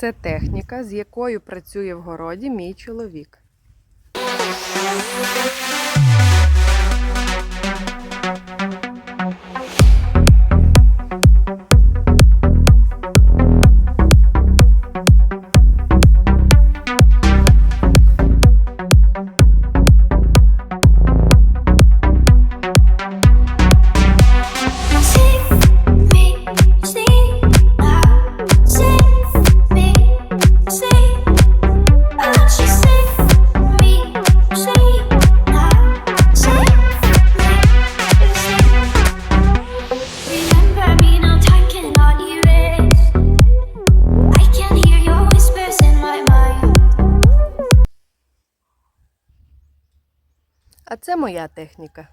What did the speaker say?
Це техніка, з якою працює в городі мій чоловік. А це моя техніка.